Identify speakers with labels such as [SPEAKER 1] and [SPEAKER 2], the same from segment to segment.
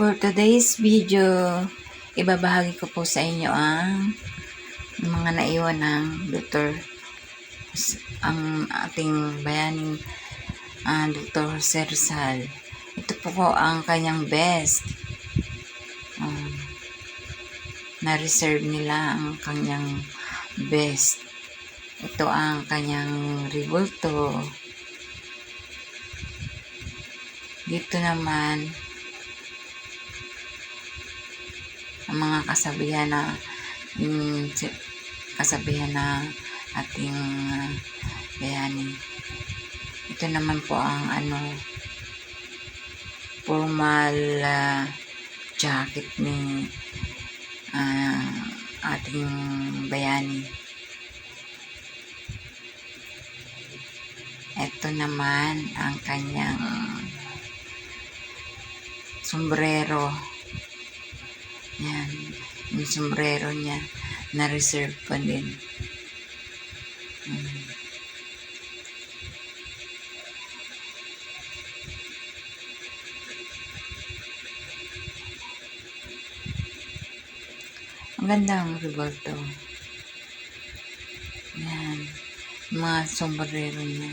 [SPEAKER 1] For today's video, ibabahagi ko po sa inyo ang mga naiwan ng Dr. Ang ating bayaning ah, Dr. Sersal. Ito po ko ang kanyang best. Um, na-reserve nila ang kanyang best. Ito ang kanyang revolto. Dito naman, ang mga kasabihan na si- kasabihan na ating uh, bayani. Ito naman po ang ano formal ah, jacket ni ah, ating bayani. Ito naman ang kanyang sombrero. Yung sombrero niya na-reserve pa din. Mm. Ang ganda ang revolto. Yan. Mga sombrero niya.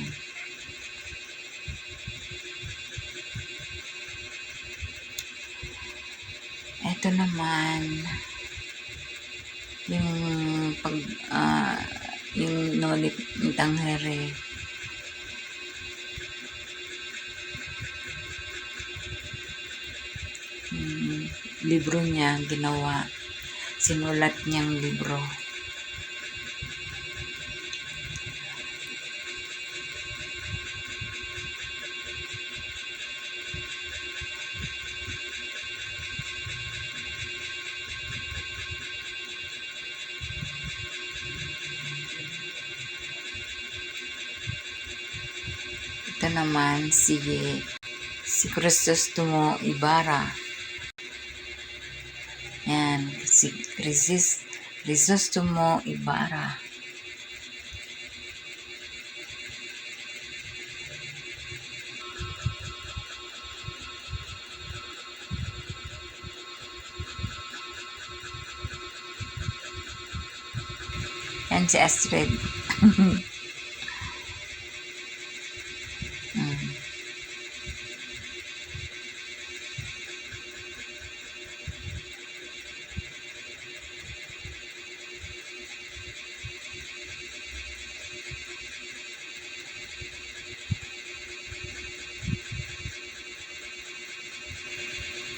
[SPEAKER 1] Ito naman, yung pag, ah, yung nolit ng tanghere. Yung libro niya, ginawa. Sinulat niyang libro. Ito naman si si Crisostomo Ibarra. Yan, si Crisis, Crisostomo Ibarra. Yan si Astrid.